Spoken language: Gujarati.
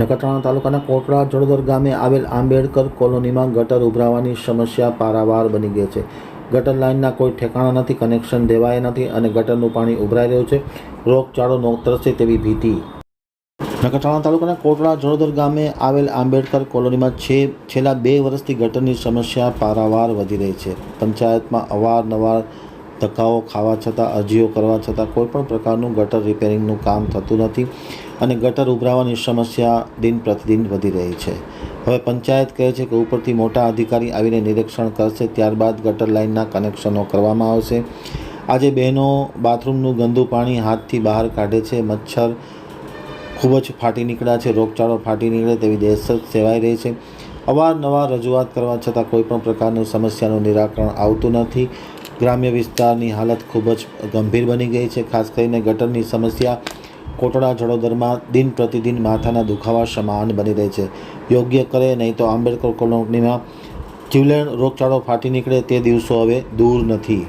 નખત્રાણા તાલુકાના કોટડા જળોદર ગામે આવેલ આંબેડકર કોલોનીમાં ગટર ઉભરાવાની સમસ્યા પારાવાર બની ગઈ છે. ગટર લાઇનના કોઈ ઠેકાણા નથી, કનેક્શન દેવાય નથી અને ગટરનું પાણી ઉભરાઈ રહ્યું છે. રોગચાળો નોતરશે તેવી ભીતિ. નખત્રાણા તાલુકાના કોટડા જળોદર ગામે આવેલ આંબેડકર કોલોનીમાં છે, છેલ્લા બે વર્ષથી ગટરની સમસ્યા પારાવાર વધી રહી છે. પંચાયતમાં અવારનવાર ધક્કાઓ ખાવા છતાં, અરજીઓ કરવા છતાં કોઈપણ પ્રકારનું ગટર રિપેરિંગનું કામ થતું નથી અને ગટર ઉભરાવાની સમસ્યા દિન પ્રતિદિન વધી રહી છે. હવે પંચાયત કહે છે કે ઉપરથી મોટા અધિકારી આવીને નિરીક્ષણ કરશે, ત્યારબાદ ગટર લાઇનના કનેક્શનો કરવામાં આવશે. આજે બહેનો બાથરૂમનું ગંદુ પાણી હાથથી બહાર કાઢે છે, મચ્છર ખૂબ જ ફાટી નીકળ્યા છે, રોગચાળો ફાટી નીકળે તેવી દહેશત સેવાઈ રહી છે. અવારનવાર રજૂઆત કરવા છતાં કોઈપણ પ્રકારની સમસ્યાનું નિરાકરણ આવતું નથી. ગ્રામ્ય વિસ્તારની હાલત ખૂબ જ ગંભીર બની ગઈ છે. ખાસ કરીને ગટરની સમસ્યા કોટડા જડોદરમાં દિન પ્રતિદિન માથાના દુખાવા સમાન બની રહી છે. યોગ્ય કરે નહીં તો આંબેડકર કોલોનીમાં જીવલેણ રોગચાળો ફાટી નીકળે તે દિવસો હવે દૂર નથી.